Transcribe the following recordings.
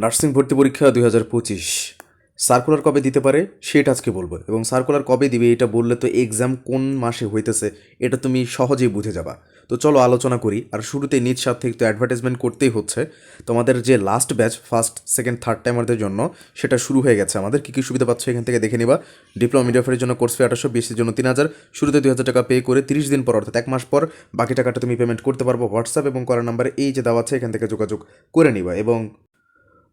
Nursing ভর্তি পরীক্ষা দুই হাজার পঁচিশ। সার্কুলার কবে দিতে পারে সেটা আজকে বলব। এবং সার্কুলার কবে দিবে এটা বললে তো এক্সাম কোন মাসে হইতেছে এটা তুমি সহজেই বুঝে যাবা। তো চলো আলোচনা করি। আর শুরুতে নিজ সাথে একটু অ্যাডভার্টাইজমেন্ট করতেই হচ্ছে। তোমাদের যে last batch first second third টাইমারদের জন্য সেটা শুরু হয়ে গেছে আমাদের। কী কী সুবিধা পাচ্ছ এখান থেকে দেখে নিবা। ডিপ্লোমা মিডিয়াফের জন্য কোর্স ফি আঠারোশো বিশের জন্য তিন হাজার। শুরুতে দুই হাজার টাকা পে করে তিরিশ দিন পর, অর্থাৎ এক মাস পর, বাকি টাকাটা তুমি পেমেন্ট করতে পারব। হোয়াটসঅ্যাপ এবং করার নাম্বারে এই যে দেওয়া আছে, এখান থেকে যোগাযোগ করে নিবা। এবং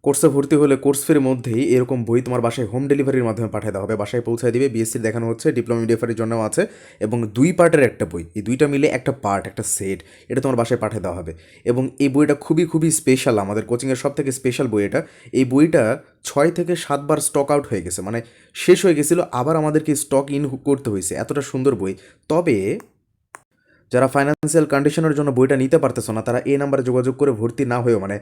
কোর্সে ভর্তি হলে কোর্স ফির মধ্যেই এরকম বই তোমার বাসায় হোম ডেলিভারির মাধ্যমে পাঠিয়ে দেওয়া হবে। বাসায় পৌঁছায় দিবে বিএসসির দেখানো হচ্ছে ডিপ্লোমা মিডিয়াফারির জন্যও আছে এবং দুই পার্টের একটা বই। এই দুইটা মিলে একটা পার্ট একটা সেট এটা তোমার বাসায় পাঠিয়ে দেওয়া হবে। এবং এই বইটা খুবই খুবই স্পেশাল আমাদের কোচিংয়ের সব থেকে স্পেশাল বই এটা। এই বইটা ছয় থেকে সাতবার স্টক আউট হয়ে গেছে মানে শেষ হয়ে গেছিল, আবার আমাদেরকে স্টক ইন করতে হয়েছে। এতটা সুন্দর বই। তবে যারা ফাইন্যান্সিয়াল কন্ডিশনের জন্য বইটা নিতে পারতেছো না, তারা এই নাম্বারে যোগাযোগ করে ভর্তি না হয়েও মানে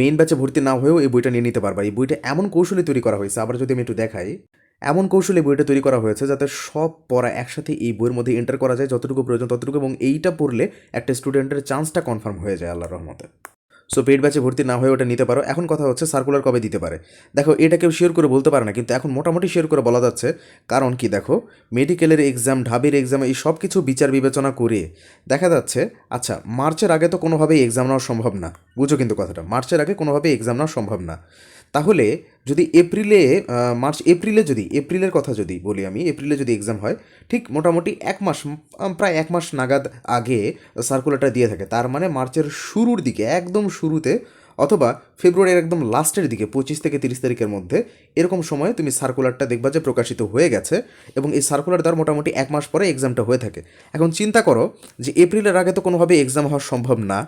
মেইন ব্যাচে ভর্তি না হয়েও এই বইটা নিয়ে নিতে পারবা। এই বইটা এমন কৌশলে তৈরি করা হয়েছে, আবার যদি আমি একটু দেখাই, এমন কৌশলে বইটা তৈরি করা হয়েছে যাতে সব পড়া একসাথে এই বইয়ের মধ্যে এন্টার করা যায়, যতটুকু প্রয়োজন ততটুকু, এবং এইটা পড়লে একটা স্টুডেন্টের চান্সটা কনফার্ম হয়ে যায় আল্লাহ রহমতে। সো পেড ব্যাচে ভর্তি না হয়ে ওটা নিতে পারো। এখন কথা হচ্ছে সার্কুলার কবে দিতে পারে? দেখো, এটা কেউ শেয়ার করে বলতে পারে না, কিন্তু এখন মোটামুটি শেয়ার করে বলা যাচ্ছে। কারণ কি দেখো মেডিকেলের এক্সাম ঢাবির এক্সাম এই সব কিছু বিচার বিবেচনা করে দেখা যাচ্ছে আচ্ছা মার্চের আগে তো কোনোভাবেই এক্সাম নেওয়া সম্ভব না। বুঝো কিন্তু কথাটা, মার্চের আগে কোনোভাবেই এক্সাম নেওয়া সম্ভব না। তাহলে যদি এপ্রিলে মার্চ, এপ্রিলে যদি, এপ্রিলের কথা যদি বলি আমি, এপ্রিলে যদি এক্সাম হয়, ঠিক মোটামুটি এক মাস প্রায় এক মাস নাগাদ আগে সার্কুলারটা দিয়ে থাকে। তার মানে মার্চের শুরুর দিকে, একদম শুরুতে অথবা ফেব্রুয়ারির একদম লাস্টের দিকে, পঁচিশ থেকে তিরিশ তারিখের মধ্যে, এরকম সময়ে তুমি সার্কুলারটা দেখবা যে প্রকাশিত হয়ে গেছে এবং এই সার্কুলার দেওয়ার মোটামুটি এক মাস পরে এক্সামটা হয়ে থাকে। এখন চিন্তা করো যে এপ্রিলের আগে তো কোনোভাবে এক্সাম হওয়া সম্ভব না।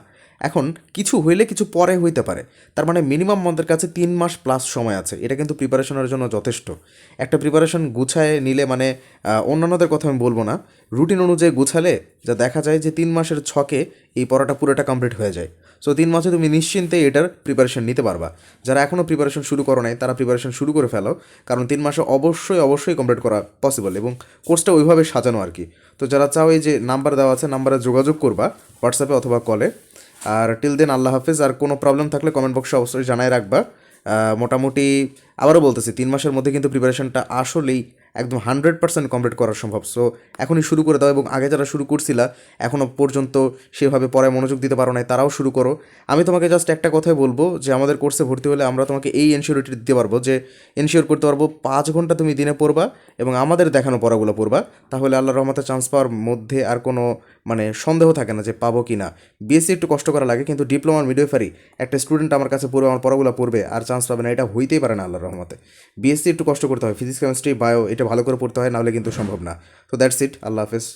এখন কিছু হইলে কিছু পরে হইতে পারে। তার মানে মিনিমাম আমাদের কাছে তিন মাস প্লাস সময় আছে। এটা কিন্তু প্রিপারেশনের জন্য যথেষ্ট। একটা প্রিপারেশন গুছায় নিলে মানে অন্যান্যদের কথা আমি বলব না। রুটিন অনুযায়ী গুছালে যা দেখা যায় যে তিন মাসের ছকে এই পড়াটা পুরোটা কমপ্লিট হয়ে যায়। সো তিন মাসে তুমি নিশ্চিন্তে এটার প্রিপারেশন নিতে পারবা। যারা এখনও প্রিপারেশন শুরু করো নাই, তারা প্রিপারেশন শুরু করে ফেলো। কারণ তিন মাসে অবশ্যই অবশ্যই কমপ্লিট করা পসিবল এবং কোর্সটা ওইভাবে সাজানো আর কি। তো যারা চাও এই যে নাম্বার দেওয়া আছে নাম্বারে যোগাযোগ করবা হোয়াটসঅ্যাপে অথবা কলে আর টিল দেন আল্লাহ হাফেজ, আর কোনো প্রবলেম থাকলে কমেন্ট বক্সে অবশ্যই জানায় রাখবা। মোটামুটি আবারও বলতেছি, তিন মাসের মধ্যে কিন্তু প্রিপারেশনটা আসলেই একদম হান্ড্রেড পার্সেন্ট কমপ্লিট করা সম্ভব। সো এখনই শুরু করে দাও এবং আগে যারা শুরু করছিলা এখনও পর্যন্ত সেভাবে পড়ায় মনোযোগ দিতে পারো নাই, তারাও শুরু করো। আমি তোমাকে জাস্ট একটা কথাই বলব যে, আমাদের কোর্সে ভর্তি হলে আমরা তোমাকে এই এনশিওরিটি দিতে পারব যে এনশিওর করতে পারব পাঁচ ঘণ্টা তুমি দিনে পড়বা এবং আমাদের দেখানো পড়াগুলো পড়বা। তাহলে আল্লাহ রহমতে চান্স পাওয়ার মধ্যে আর কোনো মানে সন্দেহ থাকে না যে পাবো কি না বিএসসি একটু কষ্ট করা লাগে, কিন্তু ডিপ্লোমার মিডিওফারি একটা স্টুডেন্ট আমার কাছে পড়বে, আমার পড়াগুলো পড়বে, আর চান্স পাবে না, এটা হইতেই পারে না আল্লাহর রহমতে। বিএসসি একটু কষ্ট করতে হয় ফিজিক্স কেমিস্ট্রি বায়ো এটা ভালো করে পড়তে হয় নাহলে কিন্তু সম্ভব না। তো দ্যাটস ইট আল্লাহ হাফেজ।